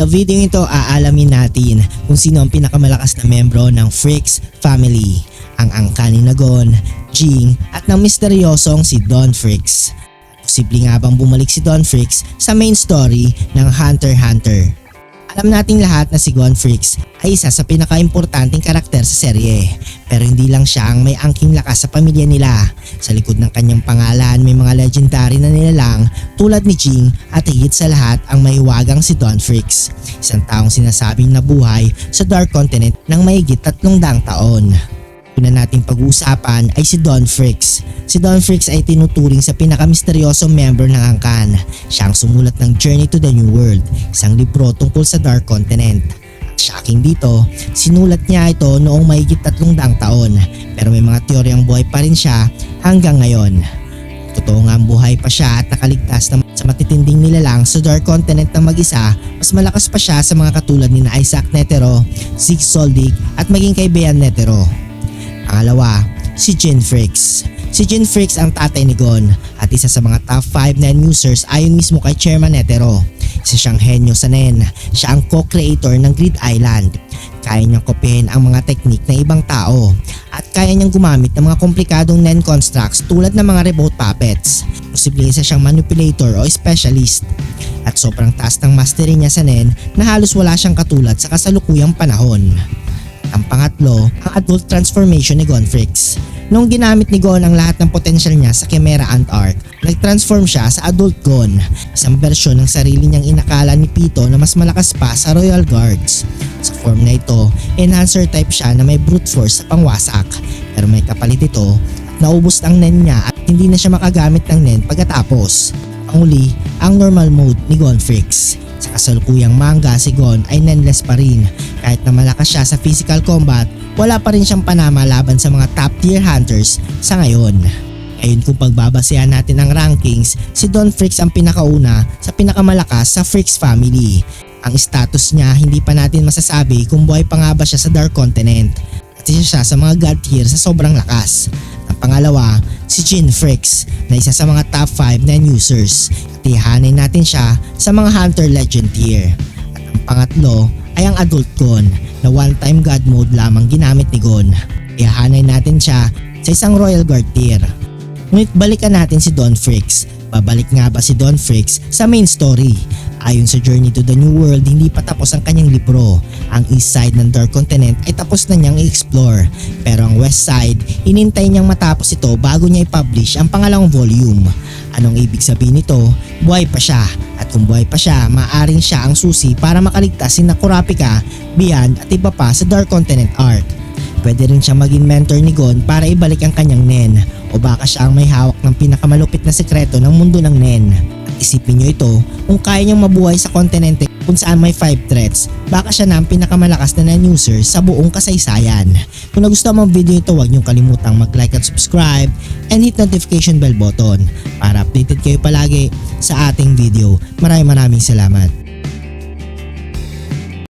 Sa video ito, aalamin natin kung sino ang pinakamalakas na membro ng Freaks family. Ang angka ni Nagon, Jing at ng misteryosong si Don Freaks. Posible nga bang bumalik si Don Freaks sa main story ng Hunter x Hunter? Alam nating lahat na si Gon Freaks ay isa sa pinaka-importanting karakter sa serye. Pero hindi lang siya ang may angking lakas sa pamilya nila. Sa likod ng kanyang pangalan may mga legendary na nilalang tulad ni Jing at higit sa lahat ang mahiwagang si Don Freaks. Isang taong sinasabing nabuhay sa Dark Continent ng mahigit tatlong daang taon. Una nating pag-uusapan ay si Don Freaks. Si Don Freaks ay tinuturing sa pinakamisteryosong member ng Angkan. Siya ang sumulat ng Journey to the New World, isang libro tungkol sa Dark Continent. Ang shocking dito, sinulat niya ito noong mahigit tatlong daang taon pero may mga teoryang buhay pa rin siya hanggang ngayon. Totoo nga buhay pa siya at nakaligtas na sa matitinding nilalang sa Dark Continent ng mag-isa, mas malakas pa siya sa mga katulad ni na Isaac Netero, Zeke Soldik at maging kay Bean Netero. Pangalawa, si Jin Freaks. Si Jin Freaks ang tatay ni Gon at isa sa mga top 5 NEN users ayon mismo kay Chairman Netero. Isa siyang henyo sa NEN. Siya ang co-creator ng Grid Island. Kaya niyang kopyahin ang mga teknik ng ibang tao at kaya niyang gumamit ng mga komplikadong NEN constructs tulad ng mga remote puppets. Posibleng isa siyang manipulator o specialist. At sobrang taas ng mastery niya sa NEN na halos wala siyang katulad sa kasalukuyang panahon. Ang pangatlo, ang adult transformation ni Gonfrix. Noong ginamit ni Gon ang lahat ng potensyal niya sa Chimera Ant Arc, nag-transform siya sa adult Gon, isang bersyon ng sarili niyang inakala ni Pito na mas malakas pa sa Royal Guards. Sa form na ito, enhancer type siya na may brute force sa pangwasak, pero may kapalit ito naubos ang nen niya at hindi na siya makagamit ng nen pagkatapos. Panguli, ang normal mode ni Gonfrix. Sa kasalukuyang manga si Gon ay nenless pa rin. Kahit na malakas siya sa physical combat, wala pa rin siyang panama laban sa mga top tier hunters sa ngayon. Ayun kung pagbabasehan natin ang rankings, si Don Freaks ang pinakauna sa pinakamalakas sa Freaks family. Ang status niya hindi pa natin masasabi kung buhay pa nga ba siya sa Dark Continent at isa siya sa mga god tier sa sobrang lakas. Ang pangalawa, si Jin Freaks na isa sa mga top 5 na users at natin siya sa mga Hunter Legend tier. At ang pangatlo ay ang Adult Gon na one-time god mode lamang ginamit ni Gon. Ihanay natin siya sa isang Royal Guard tier. Ngunit balikan natin si Don Freaks. Babalik nga ba si Don Freaks sa main story? Ayon sa Journey to the New World, hindi pa tapos ang kanyang libro. Ang east side ng Dark Continent ay tapos na niyang i-explore. Pero ang west side, inintay niyang matapos ito bago niya i-publish ang pangalawang volume. Anong ibig sabihin nito? Buhay pa siya. At kung buhay pa siya, maaring siya ang susi para makaligtas si Kurapika, Beyond at iba pa sa Dark Continent arc. Pwede rin siya maging mentor ni Gon para ibalik ang kanyang Nen o baka siya ang may hawak ng pinakamalupit na sekreto ng mundo ng Nen. At isipin nyo ito, kung kaya niyang mabuhay sa kontinente kung saan may 5 threats, baka siya na ang pinakamalakas na Nen user sa buong kasaysayan. Kung nagustuhan mo ang video ito, huwag niyong kalimutang mag-like at subscribe and hit notification bell button para updated kayo palagi sa ating video. Maraming maraming salamat.